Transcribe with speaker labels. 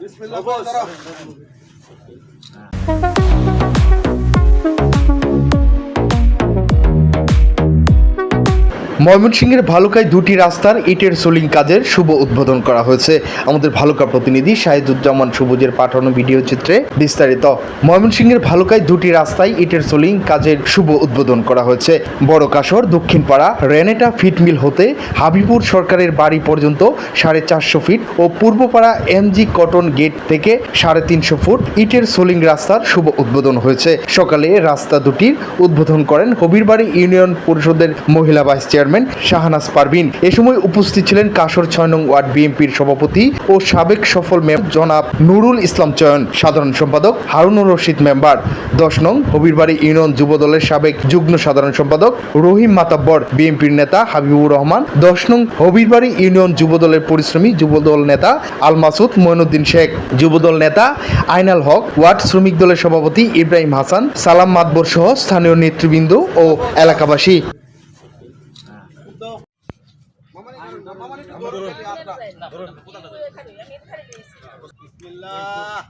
Speaker 1: बिस्मिल्लाह ময়মনসিংহের ভালুকায় দুটি রাস্তার ইটের সোলিং কাজের শুভ উদ্বোধন করা হয়েছে। আমাদের ভালুকা প্রতিনিধি শাহিদুজ্জামান সবুজের পাঠানো ভিডিও চিত্রে বিস্তারিত। ময়মনসিংহের ভালুকায় দুটি রাস্তায় ইটের সোলিং কাজের শুভ উদ্বোধন করা হয়েছে। বড় কাশর, দক্ষিণপাড়া, রেনেটা ফিট মিল হতে হাবিবুর সরকারের বাড়ি পর্যন্ত সাড়ে চারশো ফিট ও পূর্বপাড়া এমজি কটন গেট থেকে সাড়ে তিনশো ফুট ইটের সোলিং রাস্তার শুভ উদ্বোধন হয়েছে। সকালে রাস্তা দুটির উদ্বোধন করেন হবিরবাড়ি ইউনিয়ন পরিষদের মহিলা ভাইস চেয়ারম্যান শাহনাজ পারভিন। এ সময় উপস্থিত ছিলেন কাশর ছয় নং ওয়ার্ড বিএনপির সভাপতি ও সাবেক সফল মেয়র জনাব নুরুল ইসলাম চয়ন, সাধারণ সম্পাদক হারুনুর রশিদ মেম্বার, দশ নং হবিরবাড়ি ইউনিয়ন যুব দলের সাবেক যুগ্ম সাধারণ সম্পাদক রহিম মাতাব্বর, বিএনপির নেতা হাবিবুর রহমান, দশ নং হবিরবাড়ি ইউনিয়ন যুব দলের পরিশ্রমী যুবদল নেতা আল মাসুদ মঈনুদ্দিন শেখ, যুবদল নেতা আইনাল হক, ওয়ার্ড শ্রমিক দলের সভাপতি ইব্রাহিম হাসান, সালাম মাতবর সহ স্থানীয় নেতৃবৃন্দ ও এলাকাবাসী।
Speaker 2: বিসমিল্লাহ।